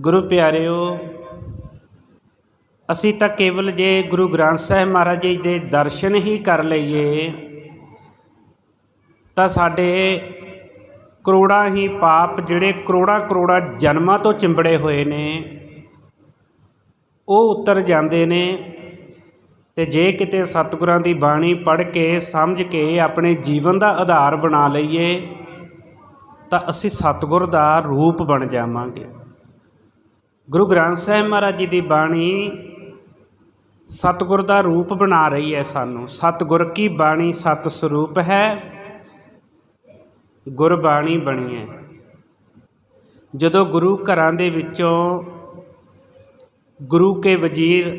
ਗੁਰੂ ਪਿਆਰਿਓ, ਅਸੀਂ ਤਾਂ ਕੇਵਲ ਜੇ ਗੁਰੂ ਗ੍ਰੰਥ ਸਾਹਿਬ ਮਹਾਰਾਜ ਜੀ ਦੇ ਦਰਸ਼ਨ ਹੀ ਕਰ ਲਈਏ, ਤਾਂ ਸਾਡੇ ਕਰੋੜਾਂ ਹੀ ਪਾਪ ਜਿਹੜੇ ਕਰੋੜਾਂ ਕਰੋੜਾਂ ਜਨਮਾਂ ਤੋਂ ਚਿੰਬੜੇ ਹੋਏ ਨੇ, ਉਹ ਉਤਰ ਜਾਂਦੇ ਨੇ ਤੇ ਜੇ ਕਿਤੇ ਸਤਿਗੁਰਾਂ ਦੀ ਬਾਣੀ ਪੜ੍ਹ ਕੇ, ਸਮਝ ਕੇ ਆਪਣੇ ਜੀਵਨ ਦਾ ਆਧਾਰ ਬਣਾ ਲਈਏ, ਤਾਂ ਅਸੀਂ ਸਤਿਗੁਰ ਦਾ ਰੂਪ ਬਣ ਜਾਵਾਂਗੇ। ਗੁਰੂ ਗ੍ਰੰਥ ਸਾਹਿਬ ਮਹਾਰਾਜ ਜੀ ਦੀ ਬਾਣੀ ਸਤਿਗੁਰ ਦਾ ਰੂਪ ਬਣਾ ਰਹੀ ਹੈ ਸਾਨੂੰ। ਸਤਿਗੁਰ ਕੀ ਬਾਣੀ ਸਤ ਸਰੂਪ ਹੈ? ਗੁਰਬਾਣੀ ਬਣੀ ਹੈ। ਜਦੋਂ ਗੁਰੂ ਘਰਾਂ ਦੇ ਵਿੱਚੋਂ ਗੁਰੂ ਕੇ ਵਜ਼ੀਰ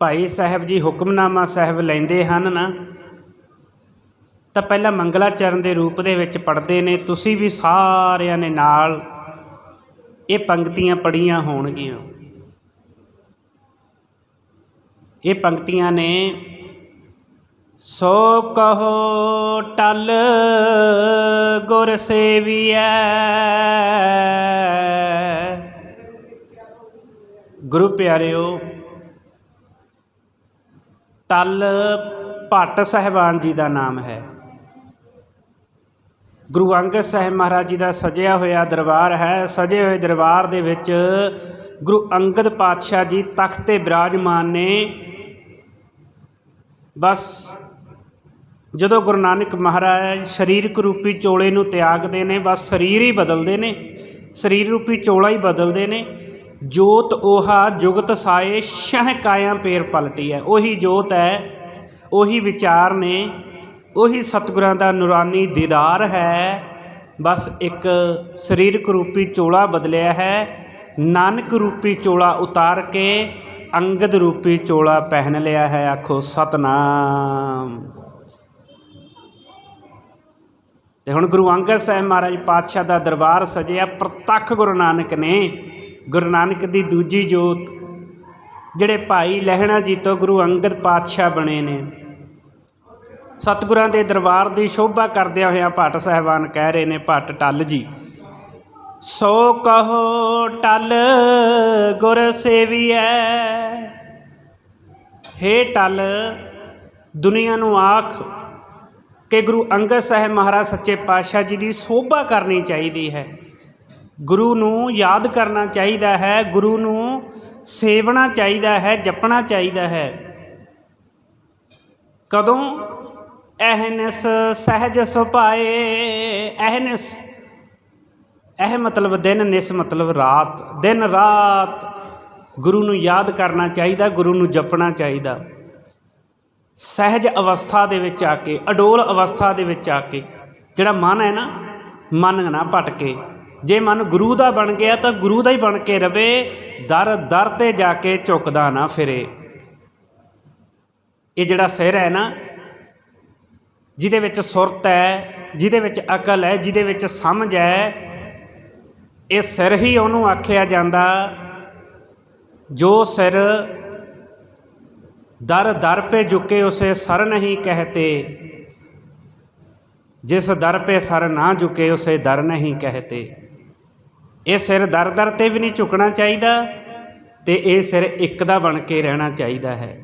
ਭਾਈ ਸਾਹਿਬ ਜੀ ਹੁਕਮਨਾਮਾ ਸਾਹਿਬ ਲੈਂਦੇ ਹਨ ਨਾ, ਤਾਂ ਪਹਿਲਾਂ ਮੰਗਲਾਚਰਨ ਦੇ ਰੂਪ ਦੇ ਵਿੱਚ ਪੜ੍ਹਦੇ ਨੇ, ਤੁਸੀਂ ਵੀ ਸਾਰਿਆਂ ਨੇ ਨਾਲ ਇਹ ਪੰਕਤੀਆਂ ਪੜੀਆਂ ਹੋਣਗੀਆਂ। ਇਹ ਪੰਕਤੀਆਂ ਨੇ ਸੋ ਕਹੋ ਟਲ ਗੁਰ ਸੇਵੀਐ। ਗੁਰੂ ਪਿਆਰਿਓ, ਟਲ ਭੱਟ ਸਾਹਿਬਾਨ ਜੀ ਦਾ ਨਾਮ ਹੈ। ਗੁਰੂ ਅੰਗਦ ਸਾਹਿਬ ਮਹਾਰਾਜ ਜੀ ਦਾ ਸਜਿਆ ਹੋਇਆ ਦਰਬਾਰ ਹੈ। ਸਜੇ ਹੋਏ ਦਰਬਾਰ ਦੇ ਵਿੱਚ ਗੁਰੂ ਅੰਗਦ ਪਾਤਸ਼ਾਹ ਜੀ ਤਖਤ ਤੇ ਬਿਰਾਜਮਾਨ ਨੇ। ਬਸ ਜਦੋਂ ਗੁਰੂ ਨਾਨਕ ਮਹਾਰਾਜ ਸਰੀਰਕ ਰੂਪੀ ਚੋਲੇ ਨੂੰ ਤਿਆਗਦੇ ਨੇ, ਬਸ ਸਰੀਰ ਹੀ ਬਦਲਦੇ ਨੇ। ਸਰੀਰ ਰੂਪੀ ਚੋਲਾ ਹੀ ਬਦਲਦੇ ਨੇ। ਜੋਤ 오ਹਾ ਜੁਗਤ ਸਾਏ, ਸ਼ਹ ਕਾਇਆ ਪੇਰ ਪਲਟੀ ਹੈ ਉਹੀ ਜੋਤ ਹੈ, ਉਹੀ ਵਿਚਾਰ ਨੇ। ਉਹੀ ਸਤਿਗੁਰਾਂ ਦਾ ਨੂਰਾਨੀ ਦੀਦਾਰ ਹੈ। ਬਸ ਇੱਕ ਸਰੀਰਕ ਰੂਪੀ ਚੋਲਾ ਬਦਲਿਆ ਹੈ। ਨਾਨਕ ਰੂਪੀ ਚੋਲਾ ਉਤਾਰ ਕੇ ਅੰਗਦ ਰੂਪੀ ਚੋਲਾ ਪਹਿਨ ਲਿਆ ਹੈ। ਆਖੋ ਸਤਨਾਮ। ਤੇ ਹੁਣ ਗੁਰੂ ਅੰਗਦ ਸਾਹਿਬ ਮਹਾਰਾਜ ਪਾਤਸ਼ਾਹ ਦਾ ਦਰਬਾਰ ਸਜਿਆ। ਪ੍ਰਤੱਖ ਗੁਰੂ ਨਾਨਕ ਨੇ। ਗੁਰੂ ਨਾਨਕ ਦੀ ਦੂਜੀ ਜੋਤ। ਜਿਹੜੇ ਭਾਈ ਲਹਿਣਾ ਜੀ ਤੋਂ ਗੁਰੂ ਅੰਗਦ ਪਾਤਸ਼ਾਹ ਬਣੇ ਨੇ। ਸਤਿਗੁਰਾਂ ਦੇ ਦਰਬਾਰ ਦੀ ਸ਼ੋਭਾ ਕਰਦਿਆਂ ਹੋਇਆਂ ਭੱਟ ਸਾਹਿਬਾਨ ਕਹਿ ਰਹੇ ਨੇ, ਭੱਟ ਟੱਲ ਜੀ। ਸੋ ਕਹੋ ਟਲ ਗੁਰ ਸੇਵੀਐ। ਹੇ ਟਲ, ਦੁਨੀਆ ਨੂੰ ਆਖ ਕਿ ਗੁਰੂ ਅੰਗਦ ਸਾਹਿਬ ਮਹਾਰਾਜ ਸੱਚੇ ਪਾਤਸ਼ਾਹ ਜੀ ਦੀ ਸੋਭਾ ਕਰਨੀ ਚਾਹੀਦੀ ਹੈ। ਗੁਰੂ ਨੂੰ ਯਾਦ ਕਰਨਾ ਚਾਹੀਦਾ ਹੈ, ਗੁਰੂ ਨੂੰ ਸੇਵਣਾ ਚਾਹੀਦਾ ਹੈ, ਜਪਣਾ ਚਾਹੀਦਾ ਹੈ। ਕਦੋਂ? ਅਹਨਸ ਸਹਿਜ ਸੁਭਾਏ, ਅਹਨਸ ਇਹ ਮਤਲਬ ਦਿਨ, ਨਿਸ ਮਤਲਬ ਰਾਤ, ਦਿਨ ਰਾਤ। ਗੁਰੂ ਨੂੰ ਯਾਦ ਕਰਨਾ ਚਾਹੀਦਾ, ਗੁਰੂ ਨੂੰ ਜਪਣਾ ਚਾਹੀਦਾ। ਸਹਿਜ ਅਵਸਥਾ ਦੇ ਵਿੱਚ ਆ ਕੇ, ਅਡੋਲ ਅਵਸਥਾ ਦੇ ਵਿੱਚ ਆ ਕੇ, ਜਿਹੜਾ ਮਨ ਹੈ ਨਾ, ਮਨ ਨਾ ਭਟਕੇ। ਜੇ ਮਨ ਗੁਰੂ ਦਾ ਬਣ ਗਿਆ ਤਾਂ ਗੁਰੂ ਦਾ ਹੀ ਬਣ ਕੇ ਰਵੇ, ਦਰ ਦਰ ਤੇ ਜਾ ਕੇ ਝੁਕਦਾ ਨਾ ਫਿਰੇ। ਇਹ ਜਿਹੜਾ ਸਿਰ ਹੈ ਨਾ ਜਿਹਦੇ ਵਿੱਚ ਸੁਰਤ ਹੈ, ਜਿਹਦੇ ਵਿੱਚ ਅਕਲ ਹੈ, ਜਿਹਦੇ ਵਿੱਚ ਸਮਝ ਹੈ, ਇਹ ਸਿਰ ਹੀ ਉਹਨੂੰ ਆਖਿਆ ਜਾਂਦਾ, ਜੋ ਸਿਰ ਦਰ ਦਰ ਪੇ ਝੁਕੇ ਉਸੇ ਸਰ ਨਹੀਂ ਕਹਤੇ, ਜਿਸ ਦਰ ਪੇ ਸਰ ਨਾ ਝੁਕੇ ਉਸੇ ਦਰ ਨਹੀਂ ਕਹਤੇ। ਇਹ ਸਿਰ ਦਰ ਦਰ ਤੇ ਵੀ ਨਹੀਂ ਝੁਕਣਾ ਚਾਹੀਦਾ ਤੇ ਇਹ ਸਿਰ ਇੱਕ ਦਾ ਬਣ ਕੇ ਰਹਿਣਾ ਚਾਹੀਦਾ ਹੈ।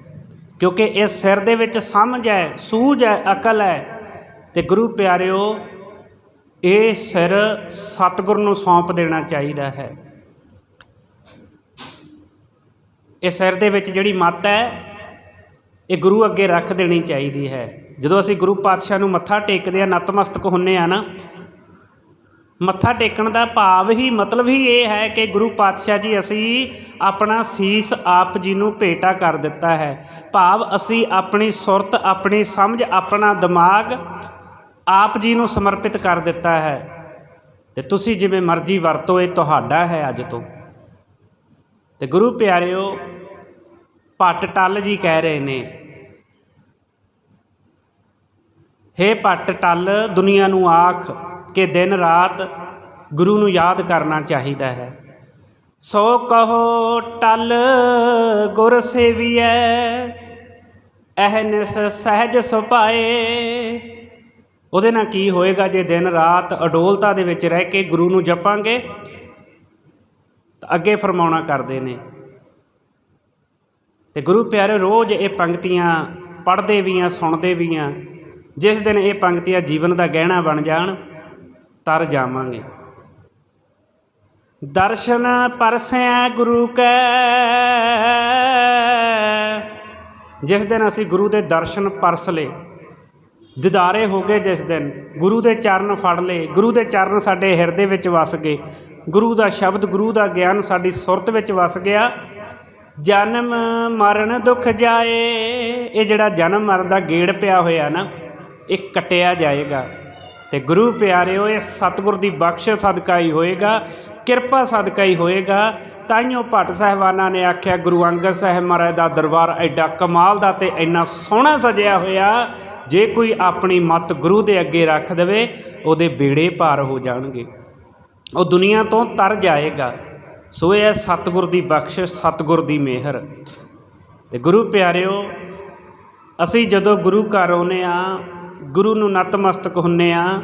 ਕਿਉਂਕਿ ਇਹ ਸਿਰ ਦੇ ਵਿੱਚ ਸਮਝ ਹੈ, ਸੂਝ ਹੈ, ਅਕਲ ਹੈ। ਤੇ ਗੁਰੂ ਪਿਆਰਿਓ, ਇਹ ਸਿਰ ਸਤਿਗੁਰ ਨੂੰ ਸੌਂਪ ਦੇਣਾ ਚਾਹੀਦਾ ਹੈ। ਇਹ ਸਿਰ ਦੇ ਵਿੱਚ ਜਿਹੜੀ ਮੱਤ ਹੈ, ਇਹ ਗੁਰੂ ਅੱਗੇ ਰੱਖ ਦੇਣੀ ਚਾਹੀਦੀ ਹੈ। ਜਦੋਂ ਅਸੀਂ ਗੁਰੂ ਪਾਤਸ਼ਾਹ ਨੂੰ ਮੱਥਾ ਟੇਕਦੇ ਆ ਨਤਮਸਤਕ ਹੁੰਨੇ ਆ ਨਾ ਮੱਥਾ ਟੇਕਣ ਦਾ ਭਾਵ ਹੀ, ਮਤਲਬ ਹੀ ਇਹ ਹੈ ਕਿ ਗੁਰੂ ਪਾਤਸ਼ਾਹ ਜੀ ਅਸੀਂ ਆਪਣਾ ਸੀਸ ਆਪ ਜੀ ਨੂੰ ਭੇਟਾ ਕਰ ਦਿੱਤਾ ਹੈ। ਭਾਵ ਅਸੀਂ ਆਪਣੀ ਸੁਰਤ, ਆਪਣੀ ਸਮਝ, ਆਪਣਾ ਦਿਮਾਗ ਆਪ ਜੀ ਨੂੰ ਸਮਰਪਿਤ ਕਰ ਦਿੱਤਾ ਹੈ। ਤੇ ਤੁਸੀਂ ਜਿਵੇਂ ਮਰਜ਼ੀ ਵਰਤੋ, ਇਹ ਤੁਹਾਡਾ ਹੈ ਅੱਜ ਤੋਂ। ਤੇ ਗੁਰੂ ਪਿਆਰਿਓ ਭੱਟ ਟੱਲ ਜੀ ਕਹਿ ਰਹੇ ਨੇ, ਹੇ ਭੱਟ ਟੱਲ, ਦੁਨੀਆ ਨੂੰ ਆਖ। ਕਿ ਦਿਨ ਰਾਤ ਗੁਰੂ ਨੂੰ ਯਾਦ ਕਰਨਾ ਚਾਹੀਦਾ ਹੈ। ਸੋ ਕਹੋ, ਟਲ ਗੁਰ ਸੇਵੀਐ ਅਹਨਸ ਸਹਿਜ ਸੁਭਾਏ। ਉਹਦੇ ਨਾਲ ਕੀ ਹੋਏਗਾ, ਜੇ ਦਿਨ ਰਾਤ ਅਡੋਲਤਾ ਦੇ ਵਿੱਚ ਰਹਿ ਕੇ ਗੁਰੂ ਨੂੰ ਜਪਾਂਗੇ, ਤਾਂ ਅੱਗੇ ਫਰਮਾਉਣਾ ਕਰਦੇ ਨੇ। ਤੇ ਗੁਰੂ ਪਿਆਰੇ ਰੋਜ਼ ਇਹ ਪੰਕਤੀਆਂ ਪੜ੍ਹਦੇ ਵੀ ਆ, ਸੁਣਦੇ ਵੀ ਆ। ਜਿਸ ਦਿਨ ਇਹ ਪੰਕਤੀਆਂ ਜੀਵਨ ਦਾ ਗਹਿਣਾ ਬਣ ਜਾਣ ਤਰ ਜਾਵਾਂਗੇ। ਦਰਸ਼ਨ ਪਰਸੈ ਗੁਰੂ ਕੈ। ਜਿਸ ਦਿਨ ਅਸੀਂ ਗੁਰੂ ਦੇ ਦਰਸ਼ਨ ਪਰਸ ਲਏ, ਦਿਦਾਰੇ ਹੋ ਗਏ ਜਿਸ ਦਿਨ, ਗੁਰੂ ਦੇ ਚਰਨ ਫੜ ਲਏ, ਗੁਰੂ ਦੇ ਚਰਨ ਸਾਡੇ ਹਿਰਦੇ ਵਿੱਚ ਵਸ ਗਏ, ਗੁਰੂ ਦਾ ਸ਼ਬਦ, ਗੁਰੂ ਦਾ ਗਿਆਨ ਸਾਡੀ ਸੁਰਤ ਵਿੱਚ ਵਸ ਗਿਆ। ਜਨਮ ਮਰਨ ਦੁੱਖ ਜਾਏ, ਇਹ ਜਿਹੜਾ ਜਨਮ ਮਰਨ ਦਾ ਗੇੜ ਪਿਆ ਹੋਇਆ ਨਾ, ਇਹ ਕਟਿਆ ਜਾਏਗਾ। ਤੇ ਗੁਰੂ ਪਿਆਰਿਓ, ਇਹ ਸਤਿਗੁਰ ਦੀ ਬਖਸ਼ਿਸ਼ ਸਦਕਾ ਹੀ ਹੋਏਗਾ, ਕਿਰਪਾ ਸਦਕਾ ਹੀ ਹੋਏਗਾ। ਤਾਈਓ ਭੱਟ ਸਾਹਿਬਾਨਾਂ ਨੇ ਆਖਿਆ, ਗੁਰੂ ਅੰਗਦ ਸਾਹਿਬ ਮਹਾਰਾਜ ਦਾ ਦਰਬਾਰ ਐਡਾ ਕਮਾਲ ਦਾ ਤੇ ਇੰਨਾ ਸੋਹਣਾ ਸਜਿਆ ਹੋਇਆ, ਜੇ ਕੋਈ ਆਪਣੀ ਮਤ ਗੁਰੂ ਦੇ ਅੱਗੇ ਰੱਖ ਦੇਵੇ, ਉਹਦੇ ਬੇੜੇ ਪਾਰ ਹੋ ਜਾਣਗੇ। ਉਹ ਦੁਨੀਆ ਤੋਂ ਤਰ ਜਾਏਗਾ। ਸੋ ਇਹ ਸਤਿਗੁਰ ਦੀ ਬਖਸ਼ਿਸ਼ ਸਤਿਗੁਰ ਦੀ ਮਿਹਰ। ਤੇ ਗੁਰੂ ਪਿਆਰਿਓ, ਅਸੀਂ ਜਦੋਂ ਗੁਰੂ ਘਰ ਆਉਂਦੇ ਆ ਗੁਰੂ ਨੂੰ ਨਤਮਸਤਕ ਹੁੰਨੇ ਆ,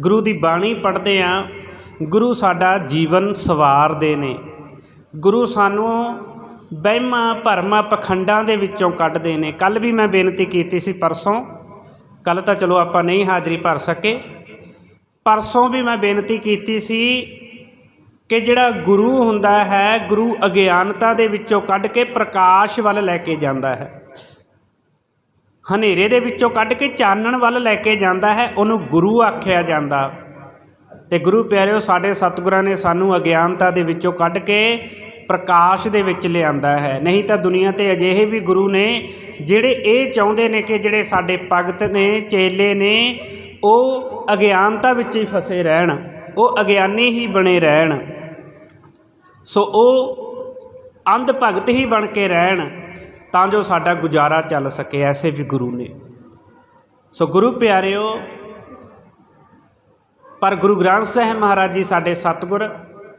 ਗੁਰੂ ਦੀ ਬਾਣੀ ਪੜ੍ਹਦੇ ਆ, ਗੁਰੂ ਸਾਡਾ ਜੀਵਨ ਸਵਾਰਦੇ ਨੇ। ਗੁਰੂ ਸਾਨੂੰ ਵਹਿਮਾਂ ਭਰਮਾਂ ਪਖੰਡਾਂ ਦੇ ਵਿੱਚੋਂ ਕੱਢਦੇ ਨੇ। ਕੱਲ ਵੀ ਮੈਂ ਬੇਨਤੀ ਕੀਤੀ ਸੀ ਪਰਸੋਂ ਕੱਲ ਤਾਂ ਚਲੋ ਆਪਾਂ ਨਹੀਂ ਹਾਜ਼ਰੀ ਭਰ ਸਕੇ। ਪਰਸੋਂ ਵੀ ਮੈਂ ਬੇਨਤੀ ਕੀਤੀ ਸੀ ਕਿ ਜਿਹੜਾ ਗੁਰੂ ਹੁੰਦਾ ਹੈ, ਗੁਰੂ ਅਗਿਆਨਤਾ ਦੇ ਵਿੱਚੋਂ ਕੱਢ ਕੇ ਪ੍ਰਕਾਸ਼ ਵੱਲ ਲੈ ਕੇ ਜਾਂਦਾ ਹੈ। ਹਨੇਰੇ ਦੇ ਵਿੱਚੋਂ ਕੱਢ ਕੇ ਚਾਨਣ ਵੱਲ ਲੈ ਕੇ ਜਾਂਦਾ ਹੈ, ਉਹਨੂੰ ਗੁਰੂ ਆਖਿਆ ਜਾਂਦਾ। ਤੇ ਗੁਰੂ ਪਿਆਰਿਓ, ਸਾਡੇ ਸਤਿਗੁਰਾਂ ਨੇ ਸਾਨੂੰ ਅਗਿਆਨਤਾ ਦੇ ਵਿੱਚੋਂ ਕੱਢ ਕੇ ਪ੍ਰਕਾਸ਼ ਦੇ ਵਿੱਚ ਲਿਆਂਦਾ ਹੈ। ਨਹੀਂ ਤਾਂ ਦੁਨੀਆ ਤੇ ਅਜਿਹੇ ਵੀ ਗੁਰੂ ਨੇ ਜਿਹੜੇ ਇਹ ਚਾਹੁੰਦੇ ਨੇ ਕਿ ਜਿਹੜੇ ਸਾਡੇ ਭਗਤ ਨੇ, ਚੇਲੇ ਨੇ, ਉਹ ਅਗਿਆਨਤਾ ਵਿੱਚ ਹੀ ਫਸੇ ਰਹਿਣ, ਉਹ ਅਗਿਆਨੀ ਹੀ ਬਣੇ ਰਹਿਣ। ਸੋ ਉਹ ਅੰਧ ਭਗਤ ਹੀ ਬਣ ਕੇ ਰਹਿਣ। ਤਾਂ ਜੋ ਸਾਡਾ ਗੁਜ਼ਾਰਾ ਚੱਲ ਸਕੇ, ਐਸੇ ਵੀ ਗੁਰੂ ਨੇ। ਸੋ ਗੁਰੂ ਪਿਆਰਿਓ, ਪਰ ਗੁਰੂ ਗ੍ਰੰਥ ਸਾਹਿਬ ਮਹਾਰਾਜ ਜੀ ਸਾਡੇ ਸਤਿਗੁਰ,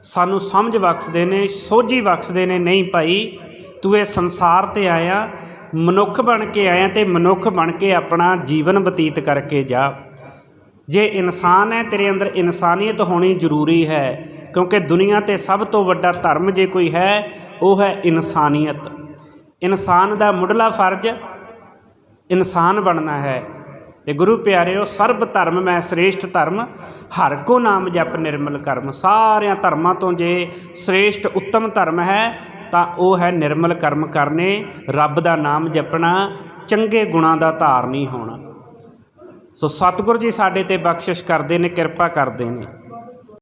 ਸਾਨੂੰ ਸਮਝ ਬਖਸ਼ਦੇ ਨੇ, ਸੋਝੀ ਬਖਸ਼ਦੇ ਨੇ, ਨਹੀਂ ਭਾਈ, ਤੂੰ ਇਹ ਸੰਸਾਰ ਤੇ ਆਇਆ, ਮਨੁੱਖ ਬਣ ਕੇ ਆਇਆ ਤੇ ਮਨੁੱਖ ਬਣ ਕੇ ਆਪਣਾ ਜੀਵਨ ਬਤੀਤ ਕਰਕੇ ਜਾ। ਜੇ ਇਨਸਾਨ ਹੈ, ਤੇਰੇ ਅੰਦਰ ਇਨਸਾਨੀਅਤ ਹੋਣੀ ਜ਼ਰੂਰੀ ਹੈ, ਕਿਉਂਕਿ ਦੁਨੀਆ ਤੇ ਸਭ ਤੋਂ ਵੱਡਾ ਧਰਮ ਜੇ ਕੋਈ ਹੈ, ਉਹ ਹੈ ਇਨਸਾਨੀਅਤ। ਇਨਸਾਨ ਦਾ ਮੁੱਢਲਾ ਫਰਜ਼ ਇਨਸਾਨ ਬਣਨਾ ਹੈ। ਤੇ ਗੁਰੂ ਪਿਆਰਿਓ, ਸਰਬ ਧਰਮ ਮੈਂ ਸ੍ਰੇਸ਼ਟ ਧਰਮ, ਹਰ ਕੋ ਨਾਮ ਜਪ ਨਿਰਮਲ ਕਰਮ। ਸਾਰਿਆਂ ਧਰਮਾਂ ਤੋਂ ਜੇ ਸ੍ਰੇਸ਼ਟ ਉੱਤਮ ਧਰਮ ਹੈ, ਤਾਂ ਉਹ ਹੈ ਨਿਰਮਲ ਕਰਮ ਕਰਨੇ, ਰੱਬ ਦਾ ਨਾਮ ਜਪਣਾ, ਚੰਗੇ ਗੁਣਾਂ ਦਾ ਧਾਰਨੀ ਹੋਣਾ। ਸੋ ਸਤਿਗੁਰ ਜੀ ਸਾਡੇ ਤੇ ਬਖਸ਼ਿਸ਼ ਕਰਦੇ ਨੇ, ਕਿਰਪਾ ਕਰਦੇ ਨੇ।